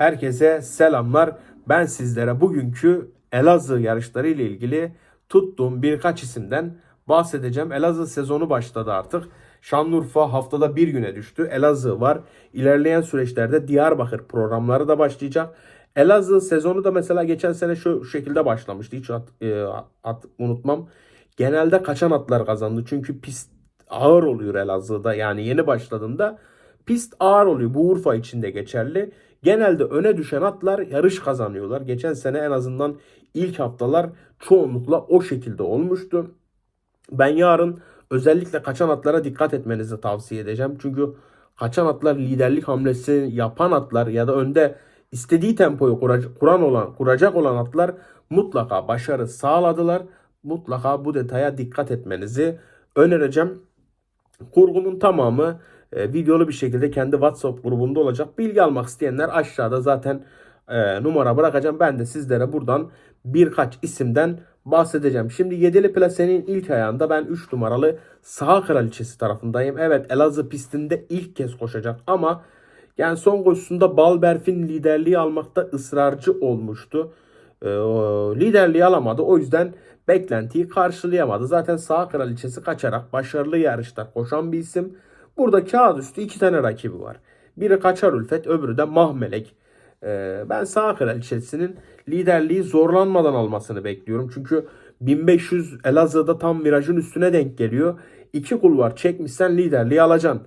Herkese selamlar. Ben sizlere bugünkü Elazığ yarışları ile ilgili tuttuğum birkaç isimden bahsedeceğim. Elazığ sezonu başladı artık. Şanlıurfa haftada bir güne düştü. Elazığ var. İlerleyen süreçlerde Diyarbakır programları da başlayacak. Elazığ sezonu da mesela geçen sene şu şekilde başlamıştı. Hiç at, e, at- unutmam. Genelde kaçan atlar kazandı. Çünkü pist ağır oluyor Elazığ'da. Yani yeni başladığında pist ağır oluyor. Bu Urfa için de geçerli. Genelde öne düşen atlar yarış kazanıyorlar. Geçen sene en azından ilk haftalar çoğunlukla o şekilde olmuştu. Ben yarın özellikle kaçan atlara dikkat etmenizi tavsiye edeceğim. Çünkü kaçan atlar liderlik hamlesi yapan atlar ya da önde istediği tempoyu kuran olan, kuracak olan atlar mutlaka başarı sağladılar. Mutlaka bu detaya dikkat etmenizi önereceğim. Kurgumun tamamı e, videolu bir şekilde kendi WhatsApp grubunda olacak. Bilgi almak isteyenler aşağıda zaten e, numara bırakacağım. Ben de sizlere buradan birkaç isimden bahsedeceğim. Şimdi Yedili Plase'nin ilk ayağında ben 3 numaralı Saha Kraliçesi tarafındayım. Evet Elazığ pistinde ilk kez koşacak ama yani son koşusunda Balberf'in liderliği almakta ısrarcı olmuştu. E, liderliği alamadı. O yüzden beklentiyi karşılayamadı. Zaten sağ kraliçesi kaçarak başarılı yarışlar koşan bir isim. Burada kağıt üstü iki tane rakibi var. Biri Kaçar Ülfet, öbürü de Mahmelek. Ee, ben sağ kraliçesinin liderliği zorlanmadan almasını bekliyorum. Çünkü 1500 Elazığ'da tam virajın üstüne denk geliyor. İki kulvar çekmişsen liderliği alacaksın.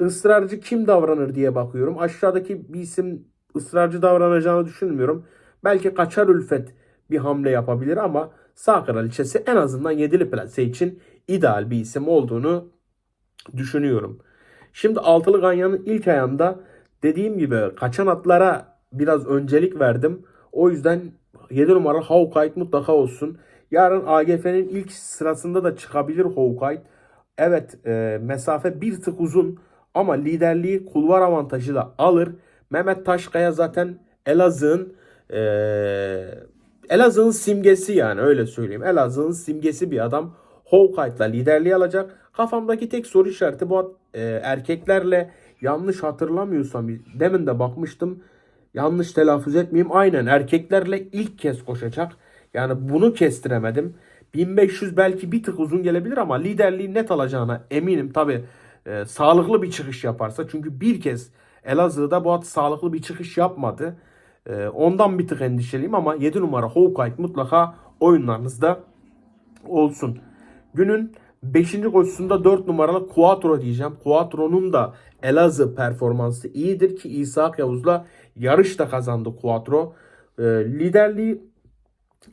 Israrcı kim davranır diye bakıyorum. Aşağıdaki bir isim ısrarcı davranacağını düşünmüyorum. Belki Kaçar Ülfet bir hamle yapabilir ama sağ kraliçesi en azından yedili plase için ideal bir isim olduğunu düşünüyorum. Şimdi altılı ganyanın ilk ayağında dediğim gibi kaçan atlara biraz öncelik verdim. O yüzden 7 numara Hawkeye mutlaka olsun. Yarın AGF'nin ilk sırasında da çıkabilir Hawkeye. Evet e, mesafe bir tık uzun ama liderliği kulvar avantajı da alır. Mehmet Taşkaya zaten Elazığ'ın e, Elazığ'ın simgesi yani öyle söyleyeyim. Elazığ'ın simgesi bir adam. Hawkeye'la liderliği alacak. Kafamdaki tek soru işareti bu e, erkeklerle yanlış hatırlamıyorsam demin de bakmıştım. Yanlış telaffuz etmeyeyim. Aynen erkeklerle ilk kez koşacak. Yani bunu kestiremedim. 1500 belki bir tık uzun gelebilir ama liderliği net alacağına eminim. Tabi e, sağlıklı bir çıkış yaparsa. Çünkü bir kez Elazığ'da bu at sağlıklı bir çıkış yapmadı. E, ondan bir tık endişeliyim ama 7 numara Hawkeye mutlaka oyunlarınızda olsun. Günün 5. koşusunda 4 numaralı Quattro diyeceğim. Quattro'nun da Elazığ performansı iyidir ki İshak Yavuz'la yarış da kazandı Quattro. E, liderliği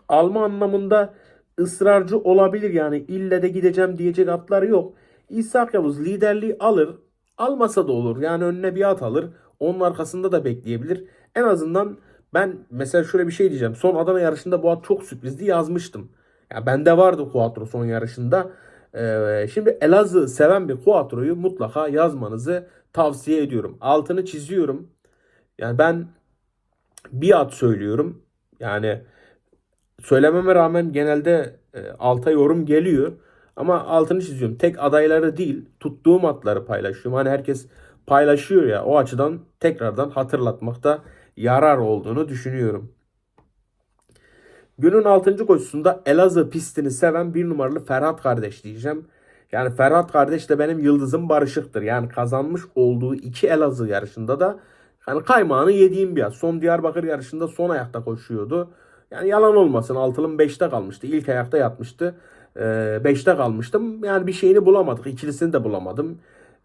alma anlamında ısrarcı olabilir. Yani ille de gideceğim diyecek atlar yok. İshak Yavuz liderliği alır. Almasa da olur. Yani önüne bir at alır. Onun arkasında da bekleyebilir. En azından ben mesela şöyle bir şey diyeceğim. Son Adana yarışında bu at çok sürprizdi yazmıştım. Ya bende vardı Quattro son yarışında. Ee, şimdi Elazığ seven bir Quattro'yu mutlaka yazmanızı tavsiye ediyorum. Altını çiziyorum. Yani ben bir at söylüyorum. Yani söylememe rağmen genelde e, alta yorum geliyor. Ama altını çiziyorum. Tek adayları değil, tuttuğum atları paylaşıyorum. Hani herkes paylaşıyor ya o açıdan tekrardan hatırlatmakta yarar olduğunu düşünüyorum. Günün 6. koşusunda Elazığ pistini seven bir numaralı Ferhat kardeş diyeceğim. Yani Ferhat kardeş de benim yıldızım barışıktır. Yani kazanmış olduğu iki Elazığ yarışında da yani kaymağını yediğim bir at. Son Diyarbakır yarışında son ayakta koşuyordu. Yani yalan olmasın altılım 5'te kalmıştı. İlk ayakta yatmıştı. 5'te kalmıştım. Yani bir şeyini bulamadık. İkilisini de bulamadım.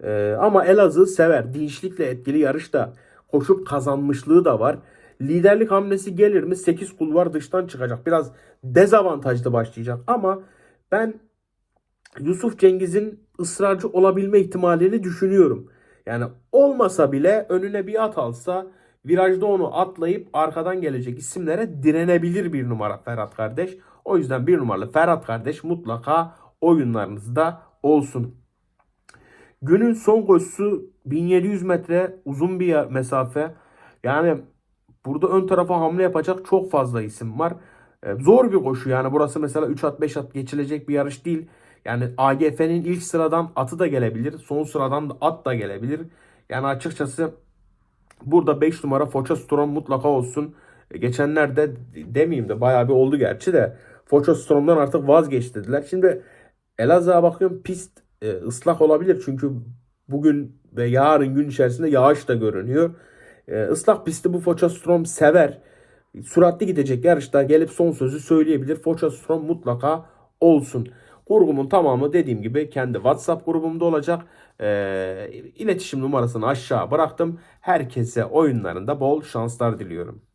Ee, ama Elazığ sever. Dinçlikle etkili yarışta koşup kazanmışlığı da var. Liderlik hamlesi gelir mi? 8 kulvar dıştan çıkacak. Biraz dezavantajlı başlayacak. Ama ben Yusuf Cengiz'in ısrarcı olabilme ihtimalini düşünüyorum. Yani olmasa bile önüne bir at alsa virajda onu atlayıp arkadan gelecek isimlere direnebilir bir numara Ferhat kardeş. O yüzden bir numaralı Ferhat kardeş mutlaka oyunlarınızda olsun. Günün son koşusu 1700 metre uzun bir mesafe. Yani burada ön tarafa hamle yapacak çok fazla isim var. Ee, zor bir koşu yani burası mesela 3 at 5 at geçilecek bir yarış değil. Yani AGF'nin ilk sıradan atı da gelebilir. Son sıradan da at da gelebilir. Yani açıkçası Burada 5 numara Foça Strom mutlaka olsun. E, Geçenlerde demeyeyim de bayağı bir oldu gerçi de Foça Strom'dan artık vazgeçtiler. Şimdi Elazığ'a bakıyorum pist e, ıslak olabilir çünkü bugün ve yarın gün içerisinde yağış da görünüyor. E, ıslak pisti bu Foça Strom sever. Süratli gidecek yarışta gelip son sözü söyleyebilir. Foça Strom mutlaka olsun. Kurgumun tamamı dediğim gibi kendi WhatsApp grubumda olacak. E, iletişim numarasını aşağı bıraktım. Herkese oyunlarında bol şanslar diliyorum.